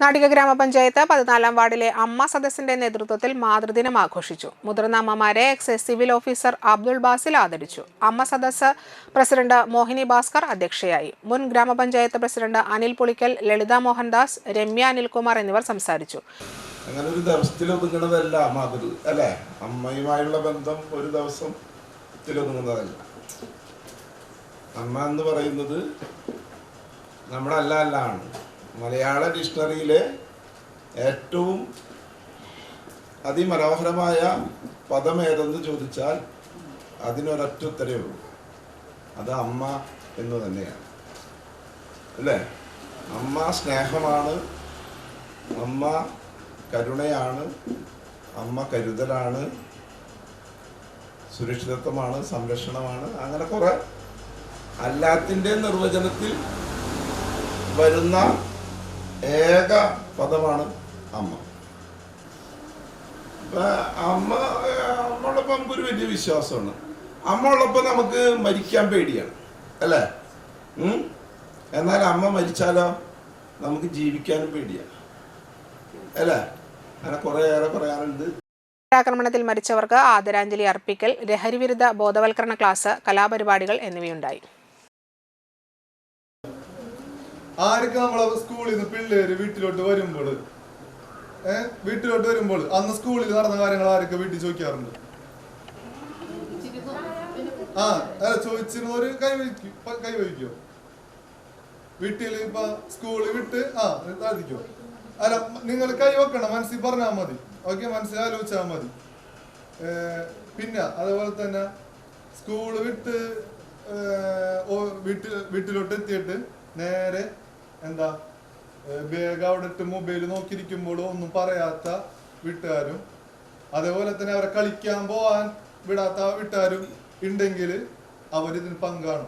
നാടിക ഗ്രാമപഞ്ചായത്ത് പതിനാലാം വാർഡിലെ അമ്മ സദസ്സിന്റെ നേതൃത്വത്തിൽ മാതൃദിനം ആഘോഷിച്ചു. മുതിർന്ന അമ്മമാരെ excise civil officer Abdul Basil ആദരിച്ചു. അമ്മ സദസ്സ് പ്രസിഡന്റ് മോഹിനി ഭാസ്കർ അധ്യക്ഷയായി. മുൻ ഗ്രാമപഞ്ചായത്ത് പ്രസിഡന്റ് അനിൽ പുളിക്കൽ ലളിത മോഹൻദാസ് രമ്യ അനിൽകുമാർ എന്നിവർ സംസാരിച്ചു. അങ്ങനെ ഒരു ദിവസത്തിൽ ഒതുങ്ങുന്നതല്ല മാതൃ അല്ലേ? അമ്മയുമായുള്ള ബന്ധം ഒരു ദിവസത്തിൽ ഒതുങ്ങുന്നതല്ല അമ്മ എന്ന് പറയുന്നത് നമ്മളല്ല മലയാള ഡിക്ഷണറിയിലെ ഏറ്റവും അതിമനോഹരമായ പദം ഏതെന്ന് ചോദിച്ചാൽ അതിനൊരൊറ്റ ഉത്തരവേ ഉള്ളൂ. അത് അമ്മ എന്ന് തന്നെയാണ്. അല്ലേ? അമ്മ സ്നേഹമാണ് അമ്മ കരുണയാണ് അമ്മ കരുതലാണ് സുരക്ഷിതത്വമാണ് സംരക്ഷണമാണ് അങ്ങനെ കുറെ അല്ലാത്തിന്റെ നിർവചനത്തിൽ വരുന്ന ഏക പദമാണ് അമ്മ. അമ്മ അമ്മ അമ്മയോടൊപ്പം നമുക്കൊരു വലിയ വിശ്വാസമാണ്. അമ്മ ഉള്ളപ്പോൾ നമുക്ക് മരിക്കാൻ പേടിയാണ് അല്ലേ? എന്നാൽ അമ്മ മരിച്ചാലോ? നമുക്ക് ജീവിക്കാനും പേടിയാണ് അല്ലേ? അങ്ങനെ കുറേയേറെ പറയാറുണ്ട്. ആക്രമണത്തിൽ മരിച്ചവർക്ക് ആദരാഞ്ജലി അർപ്പിക്കൽ ലഹരിവിരുദ്ധ ബോധവൽക്കരണ ക്ലാസ് കലാപരിപാടികൾ എന്നിവയുണ്ടായി. ആർക്ക് നമ്മളെ സ്കൂളിൽ നിന്ന് പിള്ളേര് വീട്ടിലോട്ട് വരുമ്പോൾ ഏഹ് വീട്ടിലോട്ട് വരുമ്പോൾ അന്ന് സ്കൂളിൽ നടന്ന കാര്യങ്ങൾ ആരൊക്കെ വീട്ടിൽ ചോദിക്കാറുണ്ട്? ആ അല്ല ചോദിച്ചിരുന്നവര് കൈവഹിക്കും കൈവഹിക്കോ വീട്ടിൽ ഇപ്പൊ സ്കൂളിൽ വിട്ട് ആ താഴ്ത്തിക്കോ? അല്ല നിങ്ങൾ കൈ വെക്കണം മനസ്സിൽ പറഞ്ഞാൽ മതി. ഓക്കെ മനസ്സിൽ ആലോചിച്ചാൽ മതി. പിന്നെ അതേപോലെ തന്നെ സ്കൂൾ വിട്ട് വീട്ടിൽ വീട്ടിലോട്ട് എത്തിയിട്ട് നേരെ എന്താ ബാഗ് അവിടെ ഇട്ട് മൊബൈൽ നോക്കിയിരിക്കുമ്പോഴും ഒന്നും പറയാത്ത വീട്ടുകാരും അതേപോലെ തന്നെ അവരെ കളിക്കാൻ പോവാൻ വിടാത്ത വീട്ടുകാരും ഉണ്ടെങ്കിൽ അവരിതിന് പങ്കാണ്.